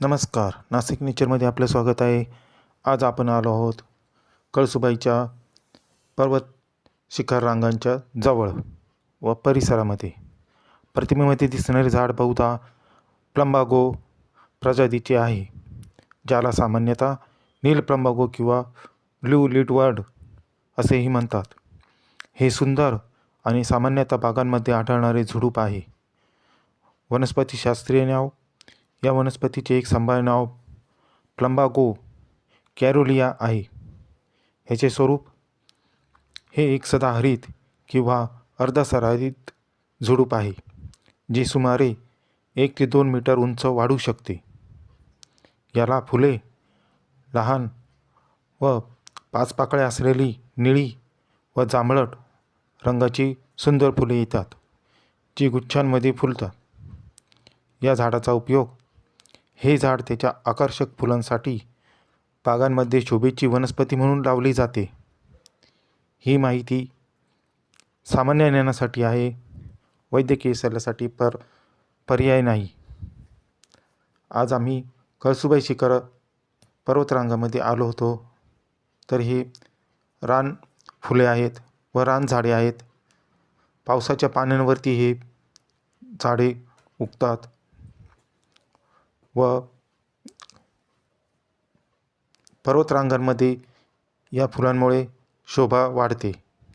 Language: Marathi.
नमस्कार. नाशिक नेचरमध्ये आपलं स्वागत आहे. आज आपण आलो आहोत कळसुबाईच्या पर्वत शिखर रांगांच्या जवळ व परिसरामध्ये. प्रतिमेमध्ये दिसणारे झाड बहुधा प्लंबागो प्रजातीचे आहे ज्याला सामान्यतः नील प्लंबागो किंवा ब्ल्यू लिटवर्ड असेही म्हणतात. हे सुंदर आणि सामान्यतः बागांमध्ये आढळणारे झुडूप आहे. वनस्पतीशास्त्रीय नाव या वनस्पतीचे एक संभाव्य नाव प्लंबागो कॅरोलिया आहे. ह्याचे स्वरूप हे एक सदाहरित किंवा अर्धसराहित झुडूप आहे जे सुमारे एक ते दोन मीटर उंच वाढू शकते. याला फुले लहान व पाच पाकळ्या असलेली निळी व जांभळट रंगाची सुंदर फुले येतात जी गुच्छांमध्ये फुलतात. या झाडाचा उपयोग हे झाड त्याच्या आकर्षक फुलांसाठी बागांमध्ये शोभेची वनस्पती म्हणून लावली जाते. ही माहिती सामान्य ज्ञानासाठी आहे. वैद्यकीय सल्ल्यासाठी पर पर्याय नाही. आज आम्ही कळसुबाई शिखर पर्वतरांगामध्ये आलो होतो. तर हे रान फुले आहेत व रान झाडे आहेत. पावसाच्या पाण्यावरती हे झाडे उगतात. व पर्वतरांगांमध्ये या फुलांमुळे शोभा वाढते.